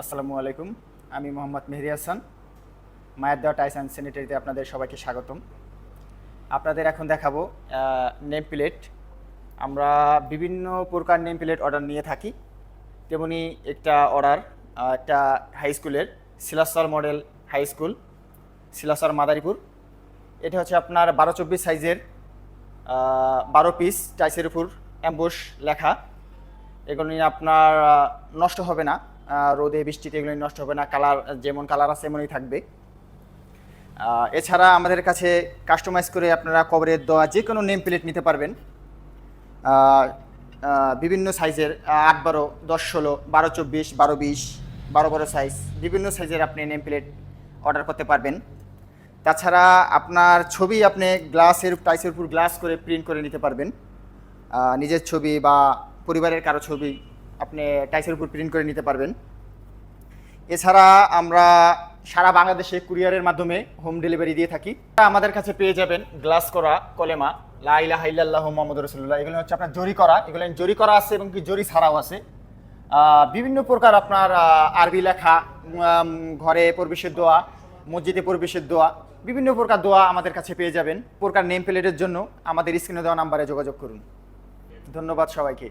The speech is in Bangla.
আসসালামু আলাইকুম। আমি মোহাম্মদ মেহদি হাসান, মায়ের দেওয়া টাইস অ্যান্ড স্যানিটারিতে আপনাদের সবাইকে স্বাগতম। আপনাদের এখন দেখাবো নেম প্লেট। আমরা বিভিন্ন প্রকার নেম প্লেট অর্ডার নিয়ে থাকি। তেমনি একটা অর্ডার একটা হাই স্কুলের সিলাসর মডেল হাই স্কুল সিলাসর মাদারীপুর। এটা হচ্ছে আপনার বারো চব্বিশ সাইজের বারো পিস টাইসের উপর অ্যাম্বুশ লেখা। এগুলো নিয়ে আপনার নষ্ট হবে না। রোদে, বৃষ্টিতে এগুলো নষ্ট হবে না কালার যেমন কালার আছে এমনই থাকবে। এছাড়া আমাদের কাছে কাস্টমাইজ করে আপনারা কভারের দেওয়া যে কোনো নেম প্লেট নিতে পারবেন। বিভিন্ন সাইজের আট বারো, দশ ষোলো, বারো চব্বিশ, বারো বিশ, বারো বারো সাইজ বিভিন্ন সাইজের আপনি নেম প্লেট অর্ডার করতে পারবেন। তাছাড়া আপনার ছবি আপনি গ্লাসের টাইসের উপর গ্লাস করে প্রিন্ট করে নিতে পারবেন। নিজের ছবি বা পরিবারের কারও ছবি আপনি টাইসের উপর প্রিন্ট করে নিতে পারবেন। এছাড়া আমরা সারা বাংলাদেশে কুরিয়ারের মাধ্যমে হোম ডেলিভারি দিয়ে থাকি। আমাদের কাছে পেয়ে যাবেন গ্লাস করা কলেমা, লা ইলাহা ইল্লাল্লাহু মুহাম্মাদুর রাসূলুল্লাহ। এগুলো হচ্ছে আপনার জরি করা। এগুলো জরি করা আছে এবং কি জরি ছাড়াও আছে। বিভিন্ন প্রকার আপনার আরবি লেখা ঘরে পরিবেশের দোয়া, মসজিদে পরিবেশের দোয়া, বিভিন্ন প্রকার দোয়া আমাদের কাছে পেয়ে যাবেন। প্রকার নেম প্লেটের জন্য আমাদের স্ক্রিনে দেওয়া নাম্বারে যোগাযোগ করুন। ধন্যবাদ সবাইকে।